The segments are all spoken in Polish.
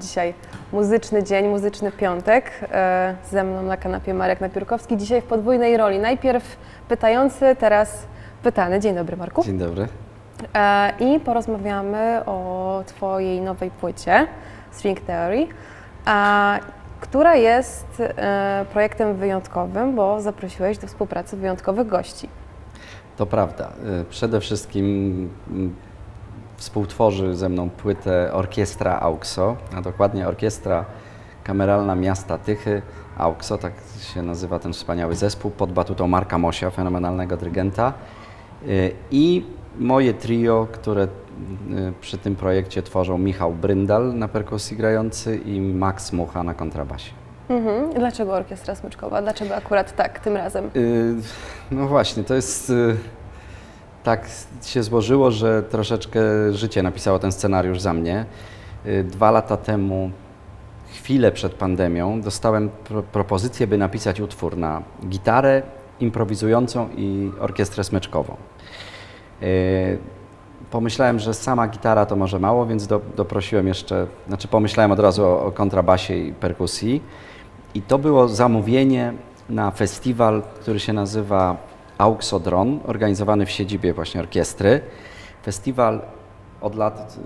Dzisiaj muzyczny dzień, muzyczny piątek. E, Ze mną na kanapie Marek Napiórkowski. Dzisiaj w podwójnej roli. Najpierw pytający, teraz pytany. Dzień dobry, Marku. Dzień dobry. E, I porozmawiamy o Twojej nowej płycie String Theory, która jest e, projektem wyjątkowym, bo zaprosiłeś do współpracy wyjątkowych gości. To prawda. Przede wszystkim współtworzy ze mną płytę Orkiestra AUXO, a dokładnie Orkiestra Kameralna Miasta Tychy AUXO, tak się nazywa ten wspaniały zespół, pod batutą Marka Mosia, fenomenalnego dyrygenta. Y, I moje trio, które y, przy tym projekcie tworzą Michał Bryndal na perkusji grający i Max Mucha na kontrabasie. Mhm. Dlaczego orkiestra smyczkowa? Dlaczego akurat tak tym razem? Y, No właśnie, to jest. y, Tak się złożyło, że troszeczkę życie napisało ten scenariusz za mnie. Y, Dwa lata temu, chwilę przed pandemią, dostałem pro propozycję, by napisać utwór na gitarę improwizującą i orkiestrę smyczkową. Y, Pomyślałem, że sama gitara to może mało, więc do, doprosiłem jeszcze, znaczy pomyślałem od razu o, o kontrabasie i perkusji. I to było zamówienie na festiwal, który się nazywa Auxodron, organizowany w siedzibie właśnie orkiestry. Festiwal od lat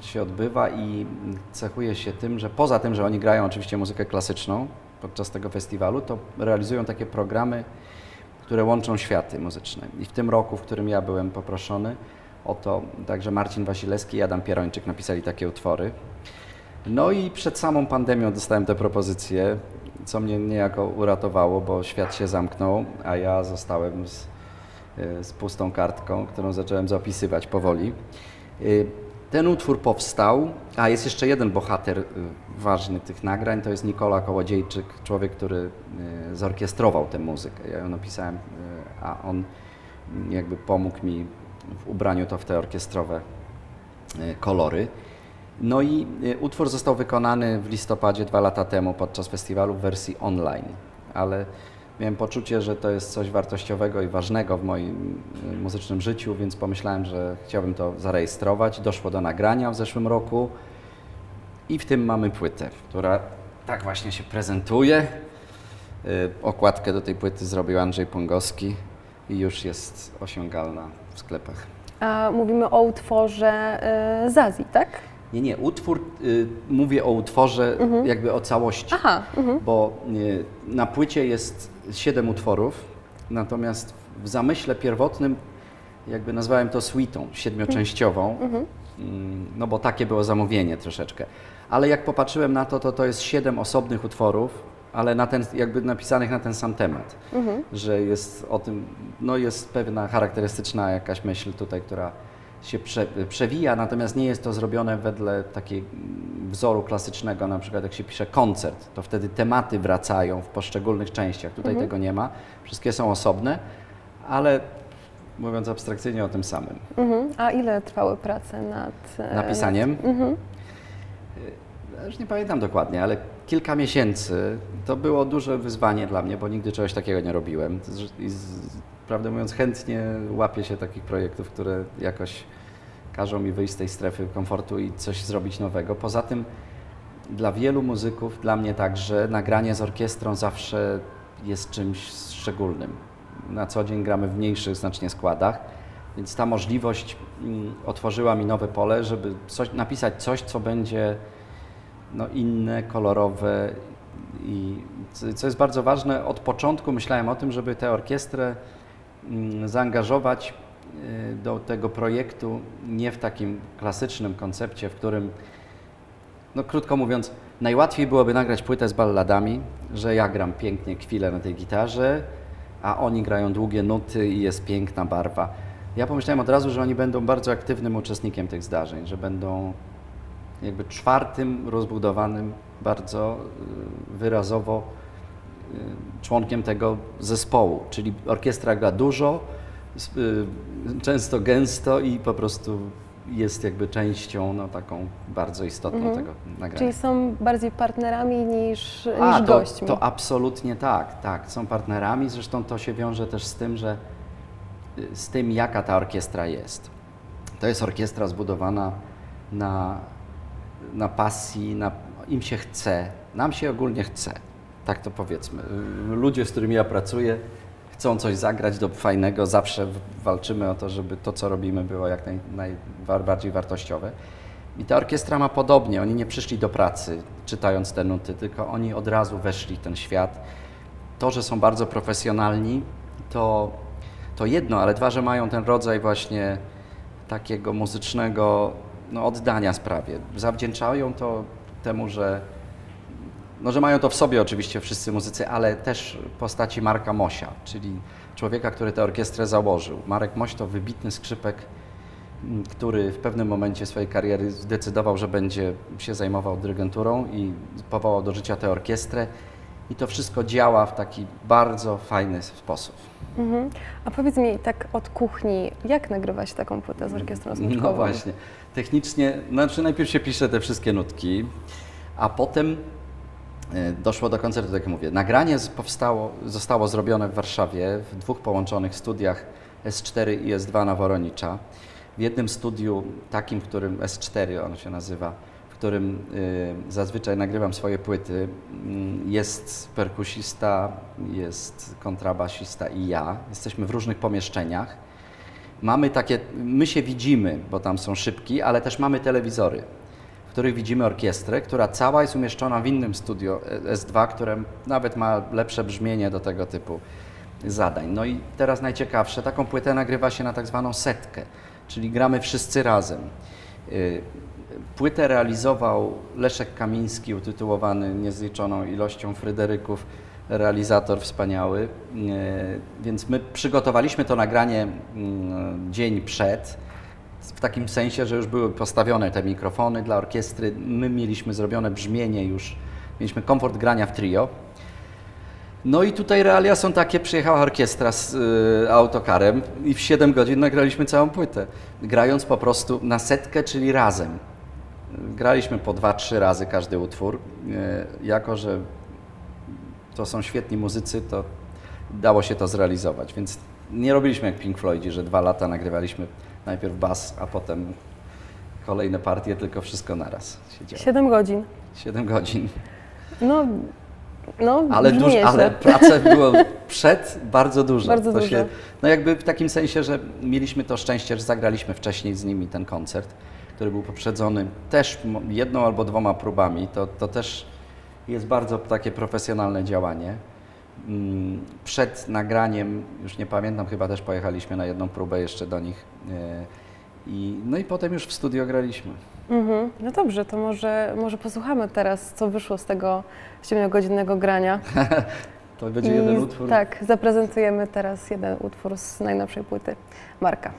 y, się odbywa i cechuje się tym, że poza tym, że oni grają oczywiście muzykę klasyczną podczas tego festiwalu, to realizują takie programy, które łączą światy muzyczne. I w tym roku, w którym ja byłem poproszony o to, także Marcin Wasilewski i Adam Pierończyk napisali takie utwory. No i przed samą pandemią dostałem tę propozycję, co mnie niejako uratowało, bo świat się zamknął, a ja zostałem z, y, z pustą kartką, którą zacząłem zapisywać powoli. Y, Ten utwór powstał, a jest jeszcze jeden bohater y, ważny tych nagrań, to jest Nikola Kołodziejczyk, człowiek, który zorkiestrował tę muzykę. Ja ją napisałem, a on jakby pomógł mi w ubraniu to w te orkiestrowe kolory. No i y, utwór został wykonany w listopadzie dwa lata temu podczas festiwalu w wersji online, ale miałem poczucie, że to jest coś wartościowego i ważnego w moim y, muzycznym życiu, więc pomyślałem, że chciałbym to zarejestrować. Doszło do nagrania w zeszłym roku i w tym mamy płytę, która tak właśnie się prezentuje. Y, Okładkę do tej płyty zrobił Andrzej Pongowski i już jest osiągalna w sklepach. A mówimy o utworze e, Zazi, tak? Nie, nie, utwór, y, mówię o utworze jakby o całości, Aha, mhm. bo y, na płycie jest siedem utworów, natomiast w zamyśle pierwotnym jakby nazwałem to suitą siedmioczęściową, Mm, no bo takie było zamówienie troszeczkę. Ale jak popatrzyłem na to, to to jest siedem osobnych utworów, ale na ten, jakby napisanych na ten sam temat, że jest o tym, no jest pewna charakterystyczna jakaś myśl tutaj, która się prze, przewija, natomiast nie jest to zrobione wedle takiego wzoru klasycznego, na przykład jak się pisze koncert, to wtedy tematy wracają w poszczególnych częściach. Tutaj tego nie ma, wszystkie są osobne, ale mówiąc abstrakcyjnie o tym samym. Mhm. A ile trwały prace nad e, Napisaniem? Nad... Mhm. Już nie pamiętam dokładnie, ale kilka miesięcy to było duże wyzwanie dla mnie, bo nigdy czegoś takiego nie robiłem. I prawdę mówiąc, chętnie łapię się takich projektów, które jakoś każą mi wyjść z tej strefy komfortu i coś zrobić nowego. Poza tym, dla wielu muzyków, dla mnie także, nagranie z orkiestrą zawsze jest czymś szczególnym. Na co dzień gramy w mniejszych znacznie składach, więc ta możliwość mm, otworzyła mi nowe pole, żeby coś, napisać coś, co będzie no, inne, kolorowe i co- jest bardzo ważne, od początku myślałem o tym, żeby tę orkiestrę zaangażować y, do tego projektu nie w takim klasycznym koncepcie, w którym, no krótko mówiąc, najłatwiej byłoby nagrać płytę z balladami, że ja gram pięknie kwile na tej gitarze, a oni grają długie nuty i jest piękna barwa. Ja pomyślałem od razu, że oni będą bardzo aktywnym uczestnikiem tych zdarzeń, że będą jakby czwartym rozbudowanym bardzo y, wyrazowo członkiem tego zespołu, czyli orkiestra gra dużo, y, często gęsto i po prostu jest jakby częścią no, taką bardzo istotną tego nagrania. Czyli są bardziej partnerami niż, A, niż to, gośćmi. to absolutnie tak, tak. Są partnerami, zresztą to się wiąże też z tym, że y, z tym, jaka ta orkiestra jest. To jest orkiestra zbudowana na na pasji, na, im się chce, nam się ogólnie chce, tak to powiedzmy. Ludzie, z którymi ja pracuję, chcą coś zagrać do fajnego, zawsze walczymy o to, żeby to, co robimy, było jak naj, najbardziej wartościowe. I ta orkiestra ma podobnie, oni nie przyszli do pracy czytając te nuty, tylko oni od razu weszli w ten świat. To, że są bardzo profesjonalni, to, to jedno, ale dwa, że mają ten rodzaj właśnie takiego muzycznego no, oddania sprawie. Zawdzięczają to temu, że, no, że mają to w sobie oczywiście wszyscy muzycy, ale też postaci Marka Mosia, czyli człowieka, który tę orkiestrę założył. Marek Moś to wybitny skrzypek, m, który w pewnym momencie swojej kariery zdecydował, że będzie się zajmował dyrygenturą i powołał do życia tę orkiestrę. I to wszystko działa w taki bardzo fajny sposób. Mhm. A powiedz mi tak od kuchni, jak nagrywa się taką płytę z orkiestrą smyczkową? No właśnie. Technicznie, znaczy najpierw się pisze te wszystkie nutki, a potem doszło do koncertu, tak jak mówię. Nagranie powstało, zostało zrobione w Warszawie w dwóch połączonych studiach S4 i S2 na Woronicza. W jednym studiu, takim, którym S4 on się nazywa, w którym y, zazwyczaj nagrywam swoje płyty, mm, jest perkusista, jest kontrabasista i ja. Jesteśmy w różnych pomieszczeniach. Mamy takie, my się widzimy, bo tam są szybki, ale też mamy telewizory, w których widzimy orkiestrę, która cała jest umieszczona w innym studio e, S2, które nawet ma lepsze brzmienie do tego typu zadań. No i teraz najciekawsze, taką płytę nagrywa się na tak zwaną setkę, czyli gramy wszyscy razem. Y, Płytę realizował Leszek Kamiński, utytułowany niezliczoną ilością Fryderyków, realizator wspaniały. E, Więc my przygotowaliśmy to nagranie mm, dzień przed, w takim sensie, że już były postawione te mikrofony dla orkiestry. My mieliśmy zrobione brzmienie już, mieliśmy komfort grania w trio. No i tutaj realia są takie, przyjechała orkiestra z y, autokarem i w 7 godzin nagraliśmy całą płytę, grając po prostu na setkę, czyli razem. Graliśmy po dwa, trzy razy każdy utwór. Y, jako, że to są świetni muzycy, to dało się to zrealizować, więc nie robiliśmy jak Pink Floydzi, że dwa lata nagrywaliśmy najpierw bas, a potem kolejne partie, tylko wszystko naraz się działo. Siedem godzin. 7 godzin. No, no Ale, duż, ale pracy było przed bardzo dużo. Bardzo to dużo. Się, no jakby w takim sensie, że mieliśmy to szczęście, że zagraliśmy wcześniej z nimi ten koncert, który był poprzedzony też jedną albo dwoma próbami. To, to też jest bardzo takie profesjonalne działanie. Mm, Przed nagraniem, już nie pamiętam, chyba też pojechaliśmy na jedną próbę jeszcze do nich. e, I, no i potem już w studio graliśmy. Mhm. No dobrze, to może, może posłuchamy teraz, co wyszło z tego siedmiogodzinnego grania. To będzie jeden utwór. Tak, zaprezentujemy teraz jeden utwór z najnowszej płyty Marka.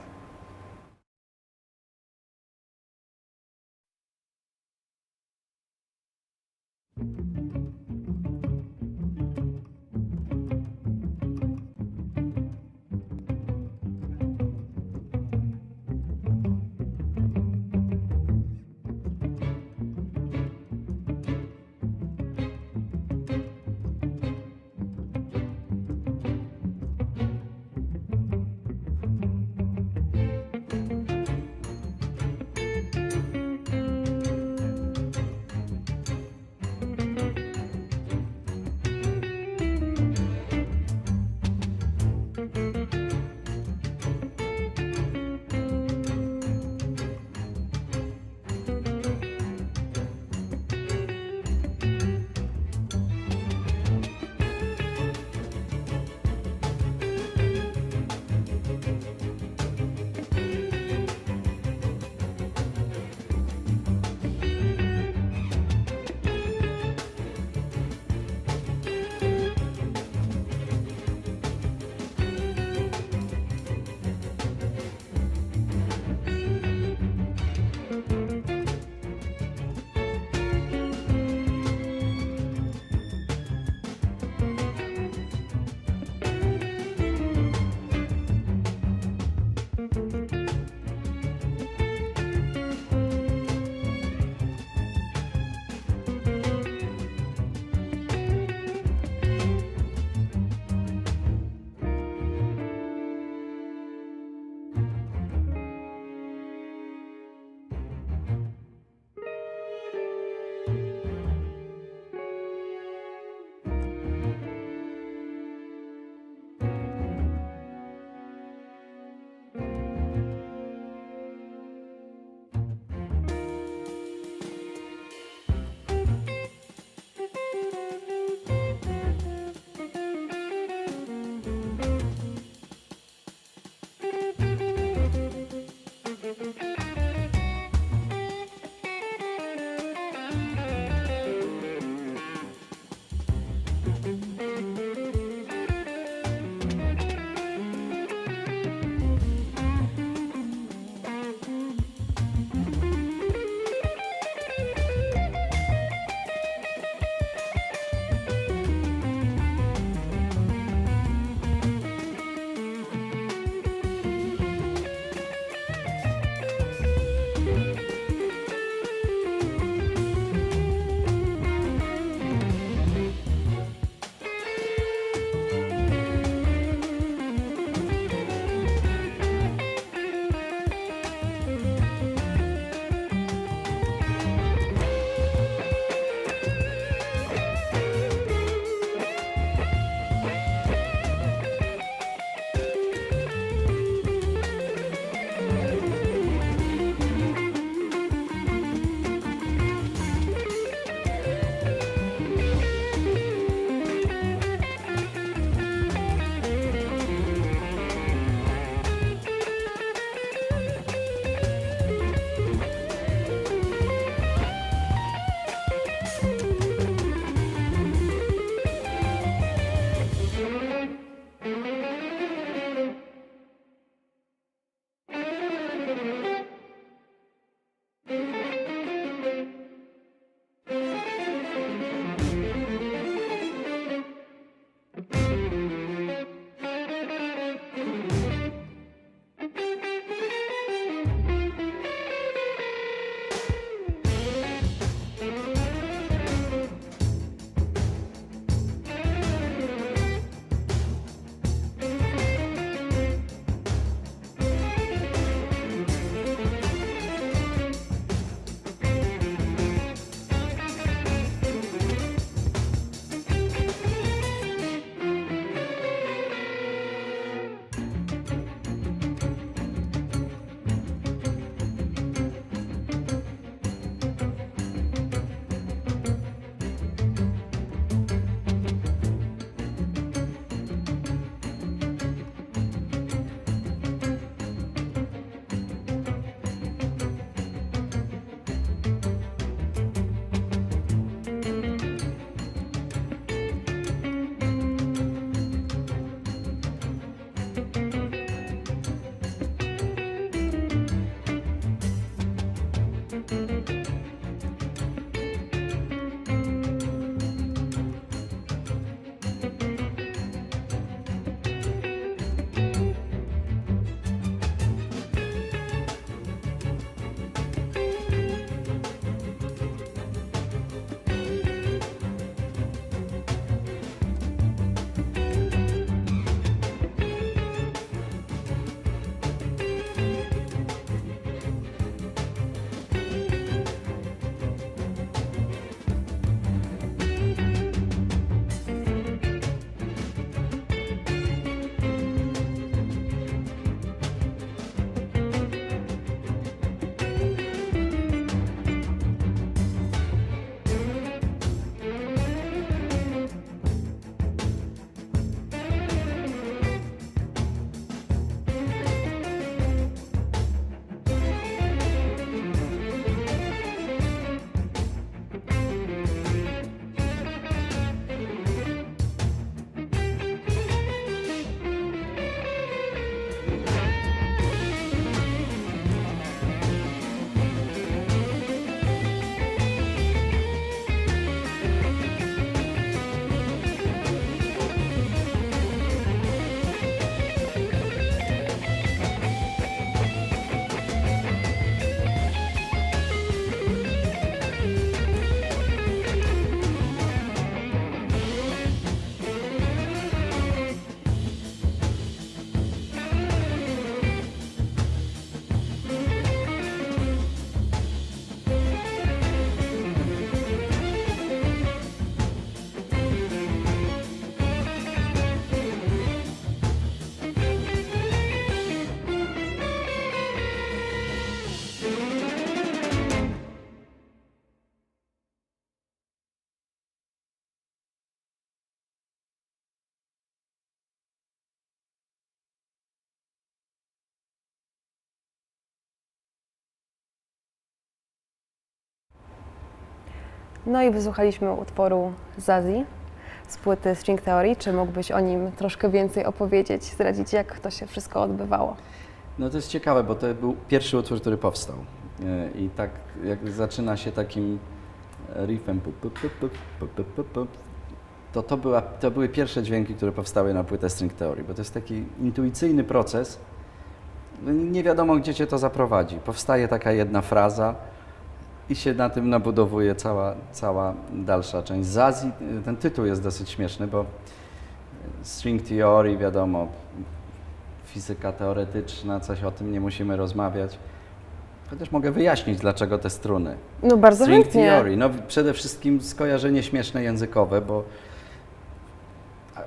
No i wysłuchaliśmy utworu Zazi z płyty String Theory. Czy mógłbyś o nim troszkę więcej opowiedzieć, zdradzić, jak to się wszystko odbywało? No to jest ciekawe, bo to był pierwszy utwór, który powstał. E, I tak jak zaczyna się takim e, riffem, to to, była, to były pierwsze dźwięki, które powstały na płytę String Theory, bo to jest taki intuicyjny proces. No nie wiadomo, gdzie cię to zaprowadzi. Powstaje taka jedna fraza, i się na tym nabudowuje cała, cała dalsza część. Zazi, ten tytuł jest dosyć śmieszny, bo String Theory, wiadomo, fizyka teoretyczna, coś o tym nie musimy rozmawiać. Chociaż mogę wyjaśnić, dlaczego te struny. No bardzo String chętnie. theory, no przede wszystkim skojarzenie śmieszne językowe, bo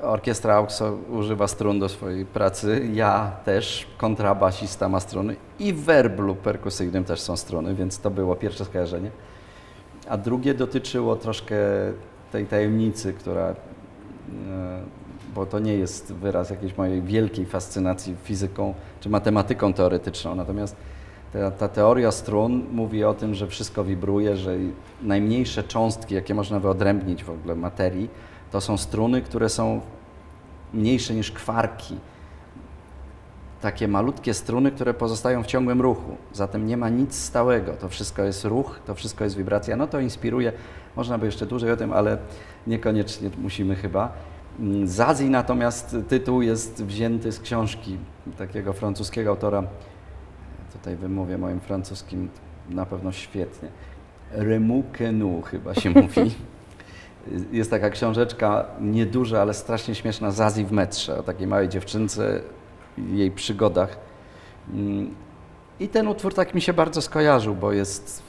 orkiestra AUXO używa strun do swojej pracy, ja też, kontrabasista ma struny i w werblu perkusyjnym też są struny, więc to było pierwsze skojarzenie. A drugie dotyczyło troszkę tej tajemnicy, która, e, bo to nie jest wyraz jakiejś mojej wielkiej fascynacji fizyką czy matematyką teoretyczną, natomiast ta, ta teoria strun mówi o tym, że wszystko wibruje, że najmniejsze cząstki, jakie można wyodrębnić w ogóle materii, to są struny, które są mniejsze niż kwarki. Takie malutkie struny, które pozostają w ciągłym ruchu. Zatem nie ma nic stałego. To wszystko jest ruch, to wszystko jest wibracja. No to inspiruje. Można by jeszcze dłużej o tym, ale niekoniecznie musimy chyba. Zazi natomiast tytuł jest wzięty z książki takiego francuskiego autora tutaj wymówię moim francuskim na pewno świetnie. Remu Quenu chyba się mówi. Jest taka książeczka nieduża, ale strasznie śmieszna, Zazi w metrze, o takiej małej dziewczynce i jej przygodach. Mm, I ten utwór tak mi się bardzo skojarzył, bo jest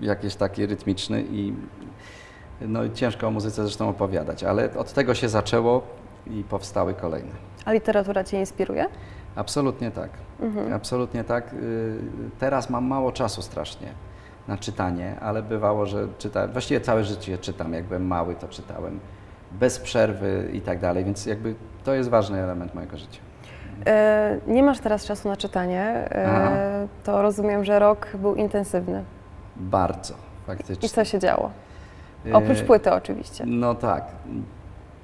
jakiś taki rytmiczny i no, ciężko o muzyce zresztą opowiadać, ale od tego się zaczęło i powstały kolejne. A literatura Cię inspiruje? Absolutnie tak. Absolutnie tak. Y, Teraz mam mało czasu strasznie na czytanie, ale bywało, że czytałem, właściwie całe życie czytam, jak byłem mały to czytałem, bez przerwy i tak dalej, więc jakby to jest ważny element mojego życia. E, nie masz teraz czasu na czytanie, e, to rozumiem, że rok był intensywny. Bardzo, faktycznie. I co się działo? Y, Oprócz płyty oczywiście. No tak.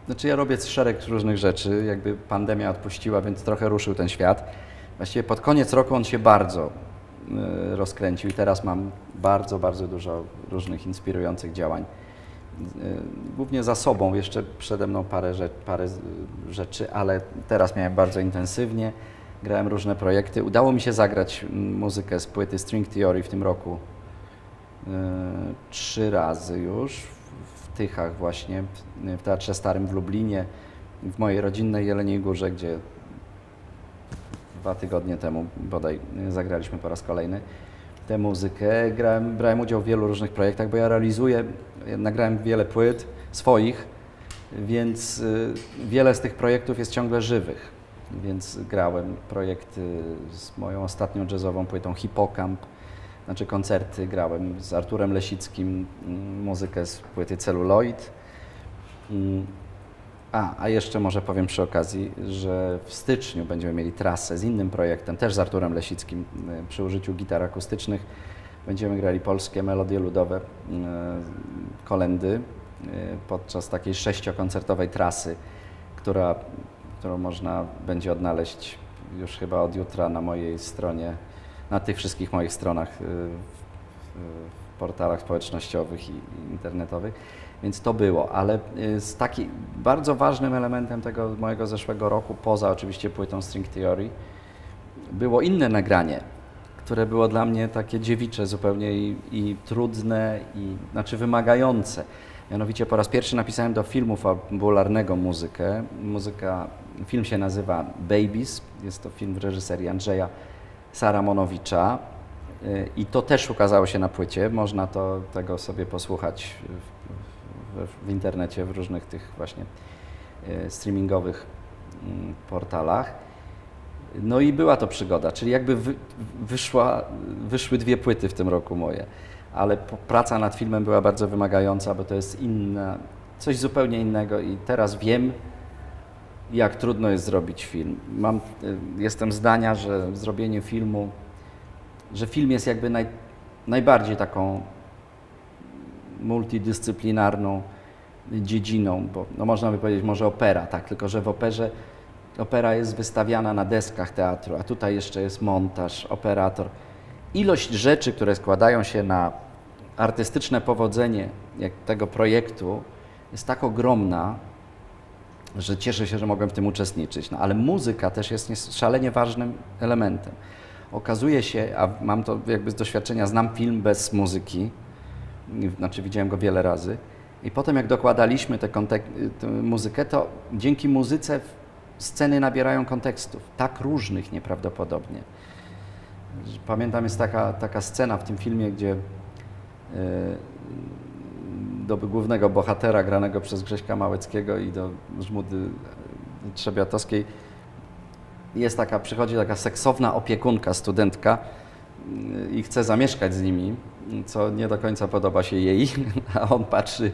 Znaczy ja robię szereg różnych rzeczy, jakby pandemia odpuściła, więc trochę ruszył ten świat. Właściwie pod koniec roku on się bardzo rozkręcił i teraz mam bardzo, bardzo dużo różnych inspirujących działań. Y, Głównie za sobą, jeszcze przede mną parę, rzecz, parę z- rzeczy, ale teraz miałem bardzo intensywnie. Grałem różne projekty. Udało mi się zagrać muzykę z płyty String Theory w tym roku trzy razy już w- Tychach właśnie, w Teatrze Starym w Lublinie, w mojej rodzinnej Jeleniej Górze, gdzie dwa tygodnie temu bodaj zagraliśmy po raz kolejny tę muzykę. Grałem, brałem udział w wielu różnych projektach, bo ja realizuję, nagrałem wiele płyt swoich, więc y, wiele z tych projektów jest ciągle żywych. Więc grałem projekty z moją ostatnią jazzową płytą Hippokamp, znaczy koncerty grałem z Arturem Lesickim, mm, muzykę z płyty Celluloid. A, a jeszcze może powiem przy okazji, że w styczniu będziemy mieli trasę z innym projektem, też z Arturem Lesickim, y, przy użyciu gitar akustycznych. Będziemy grali polskie melodie ludowe, y, kolendy y, podczas takiej sześciokoncertowej trasy, która, którą można będzie odnaleźć już chyba od jutra na mojej stronie, na tych wszystkich moich stronach w, portalach społecznościowych i internetowych. Więc to było, ale y, z taki bardzo ważnym elementem tego mojego zeszłego roku, poza oczywiście płytą String Theory, było inne nagranie, które było dla mnie takie dziewicze zupełnie i, i trudne, i znaczy wymagające. Mianowicie po raz pierwszy napisałem do filmu fabularnego muzykę. Muzyka, film się nazywa Babies, jest to film w reżyserii Andrzeja Saramonowicza y, i to też ukazało się na płycie. Można to tego sobie posłuchać w, w, internecie, w różnych tych właśnie y, streamingowych mm, portalach. No i była to przygoda, czyli jakby wy, wyszła, wyszły dwie płyty w tym roku moje, ale praca nad filmem była bardzo wymagająca, bo to jest inna, coś zupełnie innego i teraz wiem, jak trudno jest zrobić film. Mam, y, jestem zdania, że zrobienie filmu, że film jest jakby naj, najbardziej taką multidyscyplinarną dziedziną, bo no można by powiedzieć może opera, tak, tylko że w operze opera jest wystawiana na deskach teatru, a tutaj jeszcze jest montaż, operator. Ilość rzeczy, które składają się na artystyczne powodzenie tego projektu jest tak ogromna, że cieszę się, że mogłem w tym uczestniczyć. No, ale muzyka też jest szalenie ważnym elementem. Okazuje się, a mam to jakby z doświadczenia, znam film bez muzyki, znaczy widziałem go wiele razy, i potem jak dokładaliśmy tę muzykę, to dzięki muzyce sceny nabierają kontekstów, tak różnych nieprawdopodobnie. Pamiętam, jest taka, taka scena w tym filmie, gdzie e, do głównego bohatera granego przez Grześka Małeckiego i do Żmudy Trzebiatowskiej jest taka, przychodzi taka seksowna opiekunka, studentka i chce zamieszkać z nimi, co nie do końca podoba się jej, a on patrzy,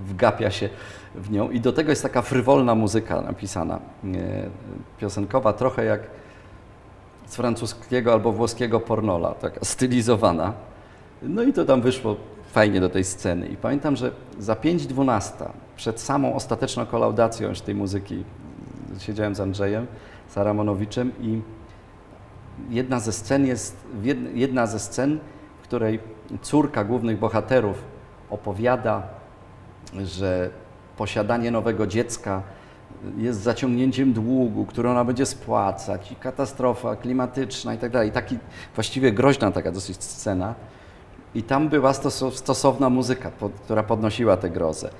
wgapia się w nią i do tego jest taka frywolna muzyka napisana, y, piosenkowa, trochę jak z francuskiego albo włoskiego pornola, taka stylizowana. No i to tam wyszło fajnie do tej sceny. I pamiętam, że za 5.12, przed samą ostateczną kolaudacją już tej muzyki, siedziałem z Andrzejem Saramonowiczem i jedna ze scen jest, jed- jedna ze scen, w której córka głównych bohaterów opowiada, że posiadanie nowego dziecka jest zaciągnięciem długu, który ona będzie spłacać i katastrofa klimatyczna i tak dalej. Taki właściwie groźna taka dosyć scena. I tam była stosowna muzyka, która podnosiła tę grozę.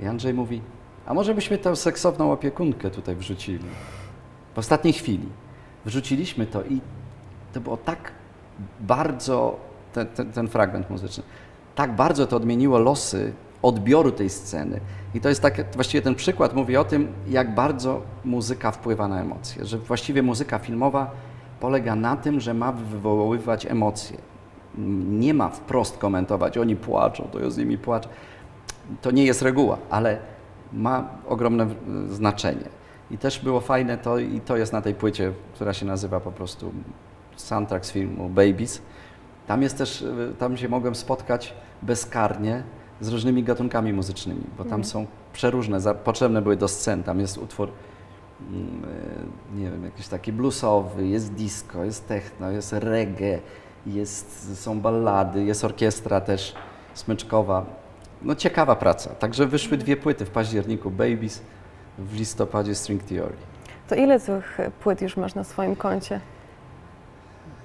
I Andrzej mówi, a może byśmy tę seksowną opiekunkę tutaj wrzucili? W ostatniej chwili. Wrzuciliśmy to i to było tak bardzo, ten, ten, ten fragment muzyczny, tak bardzo to odmieniło losy odbioru tej sceny. I to jest tak, właściwie ten przykład mówi o tym, jak bardzo muzyka wpływa na emocje. Że właściwie muzyka filmowa polega na tym, że ma wywoływać emocje. Nie ma wprost komentować, oni płaczą, to ja z nimi płaczę. To nie jest reguła, ale ma ogromne znaczenie. I też było fajne to, i to jest na tej płycie, która się nazywa po prostu soundtrack z filmu Babies. Tam jest też, e, tam się mogłem spotkać bezkarnie z różnymi gatunkami muzycznymi, bo tam są przeróżne, za, potrzebne były do scen. Tam jest utwór, mm, e, nie wiem, jakiś taki bluesowy, jest disco, jest techno, jest reggae, jest, są ballady, jest orkiestra też smyczkowa. No ciekawa praca. Także wyszły dwie płyty w październiku, Babies, w listopadzie String Theory. To ile tych płyt już masz na swoim koncie?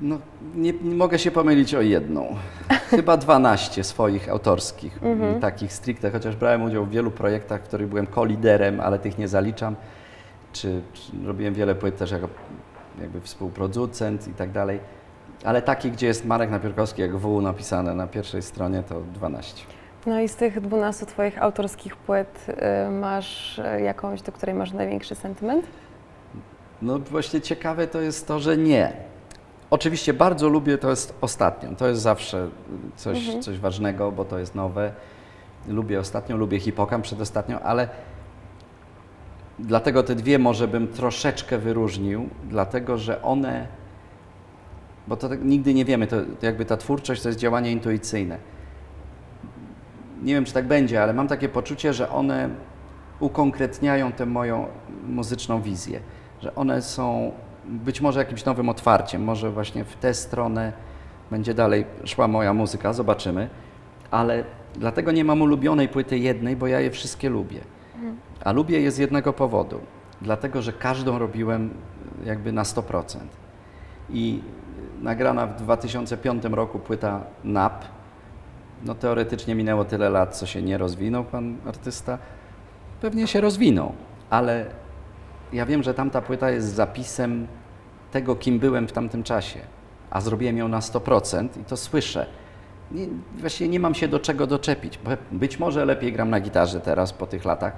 No, nie, nie mogę się pomylić o jedną. Chyba 12 swoich autorskich, takich stricte, chociaż brałem udział w wielu projektach, w których byłem koliderem, ale tych nie zaliczam. Czy, czy robiłem wiele płyt też jako jakby współproducent i tak dalej. Ale takich, gdzie jest Marek Napierkowski, jak W napisane na pierwszej stronie, to 12. No i z tych 12 Twoich autorskich płyt y, masz y, jakąś, do której masz największy sentyment? No właśnie ciekawe to jest to, że nie. Oczywiście bardzo lubię, to jest ostatnią, to jest zawsze coś, coś ważnego, bo to jest nowe. Lubię ostatnią, lubię hipokam przedostatnią, ale dlatego te dwie może bym troszeczkę wyróżnił, dlatego że one, bo to tak nigdy nie wiemy, to jakby ta twórczość to jest działanie intuicyjne. Nie wiem, czy tak będzie, ale mam takie poczucie, że one ukonkretniają tę moją muzyczną wizję, że one są być może jakimś nowym otwarciem, może właśnie w tę stronę będzie dalej szła moja muzyka, zobaczymy, ale dlatego nie mam ulubionej płyty jednej, bo ja je wszystkie lubię. A lubię je z jednego powodu, dlatego że każdą robiłem jakby na 100%. I nagrana w 2005 roku płyta NAP, no teoretycznie minęło tyle lat, co się nie rozwinął pan artysta. Pewnie się rozwinął, ale ja wiem, że tamta płyta jest zapisem tego, kim byłem w tamtym czasie, a zrobiłem ją na 100% i to słyszę. Nie, właściwie nie mam się do czego doczepić. Bo Być może lepiej gram na gitarze teraz po tych latach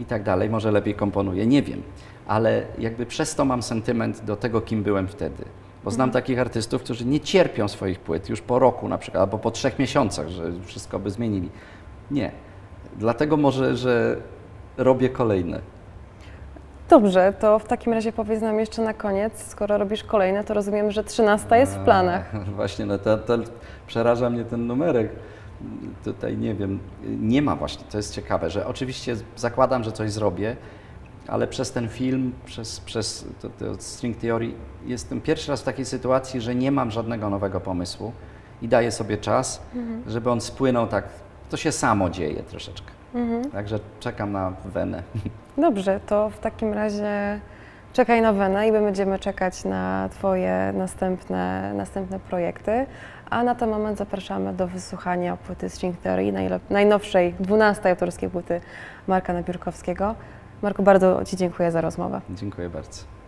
i tak dalej, może lepiej komponuję, nie wiem, ale jakby przez to mam sentyment do tego, kim byłem wtedy. Bo znam takich artystów, którzy nie cierpią swoich płyt już po roku na przykład, albo po trzech miesiącach, że wszystko by zmienili. Nie. Dlatego może, że robię kolejne. Dobrze, to w takim razie powiedz nam jeszcze na koniec, skoro robisz kolejne, to rozumiem, że 13 jest w planach. A, Właśnie, no to, to przeraża mnie ten numerek. tutaj nie wiem, nie ma właśnie, to jest ciekawe, że oczywiście zakładam, że coś zrobię, ale przez ten film, przez, przez to, to String Theory jestem pierwszy raz w takiej sytuacji, że nie mam żadnego nowego pomysłu i daję sobie czas, żeby on spłynął tak, to się samo dzieje troszeczkę. Także czekam na wenę. Dobrze, to w takim razie czekaj na Wenę i my będziemy czekać na Twoje następne, następne projekty. A na ten moment zapraszamy do wysłuchania płyty String Theory, najnowszej, 12 autorskiej płyty Marka Napiórkowskiego. Marku, bardzo Ci dziękuję za rozmowę. Dziękuję bardzo.